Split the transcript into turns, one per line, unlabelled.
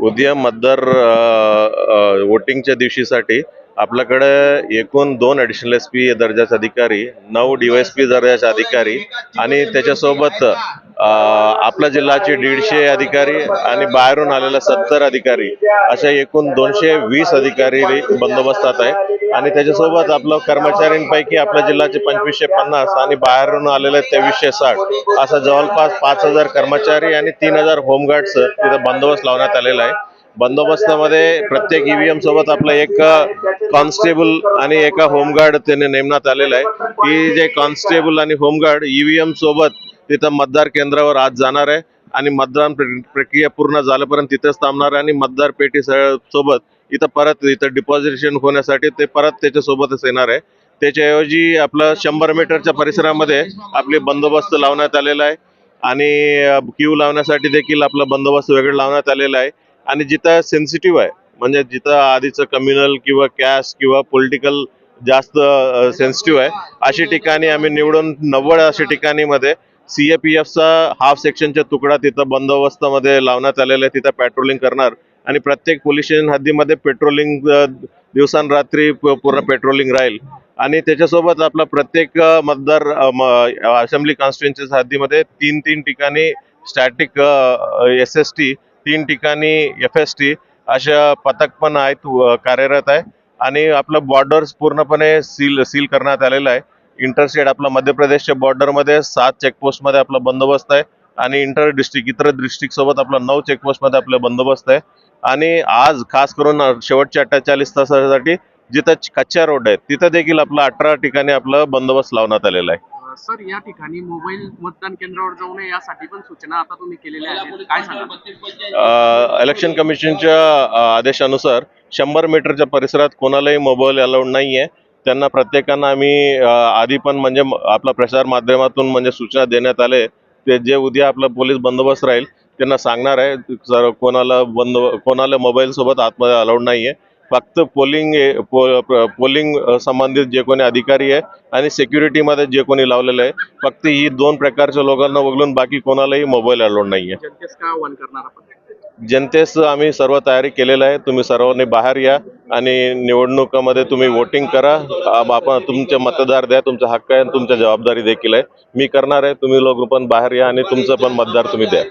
उद्या मतदार अ, वोटिंगच्या दिवशीसाठी आपल्याकडे एकूण दोन ॲडिशनल एस पी दर्जाचे अधिकारी नऊ डी एस पी दर्जाचे अधिकारी आणि त्याच्यासोबत आपल्या जिल्ह्याचे दीडशे अधिकारी आणि बाहेरून आलेले सत्तर अधिकारी अशा एकूण दोनशे वीस अधिकारी बंदोबस्तात आहे. आणि त्याच्यासोबत आपलं कर्मचाऱ्यांपैकी आपल्या जिल्ह्याचे पंचवीसशे पन्नास आणि बाहेरून आलेले तेवीसशे साठ असं जवळपास पाच हजार कर्मचारी आणि तीन हजार होमगार्डचं तिथं बंदोबस्त लावण्यात आलेला आहे. बंदोबस्तामध्ये प्रत्येक ईव्हीएम सोबत आपलं एक कॉन्स्टेबल आणि एका होमगार्ड त्याने नेमण्यात आलेला आहे. की जे कॉन्स्टेबल आणि होमगार्ड ईव्हीएम सोबत तिथं मतदार केंद्रावर आज जाणार आहे आणि मतदान प्र- प्रक्रिया पूर्ण झाल्यापर्यंत तिथेच थांबणार आहे आणि मतदार पेटी स- सोबत इथं परत इथं डिपॉझिशन होण्यासाठी ते परत त्याच्यासोबतच येणार आहे. त्याच्याऐवजी आपलं शंभर मीटरच्या परिसरामध्ये आपले बंदोबस्त लावण्यात आलेला आहे. आणि क्यू लावण्यासाठी देखील आपला बंदोबस्त वेगळं लावण्यात आलेला आहे. आणि जिथं सेन्सिटिव्ह आहे म्हणजे जिथं आधीचं कम्युनल किंवा कॅश किंवा पॉलिटिकल जास्त सेन्सिटिव्ह आहे अशी ठिकाणी आम्ही निवडून नव्वद अशा ठिकाणीमध्ये सीएपीएफचा हाफ सेक्शनचा तुकडा तिथं बंदोबस्तामध्ये लावण्यात आलेला आहे तिथं पेट्रोलिंग करणार. आणि प्रत्येक पोलीस स्टेशन हद्दीमध्ये पेट्रोलिंग दिवसांरात्री पूर्ण पेट्रोलिंग राहील. आणि त्याच्यासोबत आपला प्रत्येक मतदार असेंब्ली कॉन्स्टिट्युएन्सी हद्दीमध्ये तीन तीन ठिकाणी स्टॅटिक एस एस टी तीन ठिकाणी एफ एस टी अशा पथक पण आहेत कार्यरत आहे. आणि आपलं बॉर्डर्स पूर्णपणे सील सील करण्यात आलेलं आहे. इंटरस्टेट आपलं मध्य प्रदेशच्या बॉर्डरमध्ये सात चेकपोस्टमध्ये आपला बंदोबस्त आहे. आणि इंटर डिस्ट्रिक्ट इतर डिस्ट्रिक्ट सोबत आपला नऊ चेकपोस्टमध्ये आपला बंदोबस्त आहे. आणि आज खास करून शेवटच्या अठ्ठेचाळीस तासासाठी जिथं कच्च्या रोड आहेत तिथं देखील आपला अठरा ठिकाणी आपला बंदोबस्त लावण्यात आलेला आहे.
सर या ठिकाणी मोबाईल मतदान केंद्रावर जाऊ नये यासाठी पण सूचना आता तुम्ही केलेल्या आहेत. काय सांगा
अ, इलेक्शन कमिशनच्या आदेशानुसार शंभर मीटरच्या परिसरात कोणालाही मोबाईल अलाउड नाही आहे त्यांना प्रत्येकांना आम्ही आधी पण म्हणजे म- आपला प्रसार माध्यमातून म्हणजे सूचना देण्यात आले. ते जे उद्या आपला पोलीस बंदोबस्त राहील त्यांना सांगणार आहे सर कोणाला बंद कोणाला मोबाईल सोबत आतमध्ये अलाउड नाही आहे फक्त पोलिंग पोलिंग संबंधित जे कोणी अधिकारी आहे आणि सेक्युरिटीमध्ये जे कोणी लावलेलं आहे फक्त ही दोन प्रकारच्या लोकांना वगळून बाकी कोणालाही मोबाईल अलाउड नाही आहे
जनतेस
आम्ही सर्व तयारी केलेलं आहे. तुम्ही सर्वांनी बाहेर या आणि निवडणुकामध्ये तुम्ही वोटिंग करा. आपण तुमचे मतदार द्या तुमचा हक्क आहे तुमच्या जबाबदारी देखील आहे. मी करणार आहे. तुम्ही लोक पण बाहेर या आणि तुमचं पण मतदार तुम्ही द्या.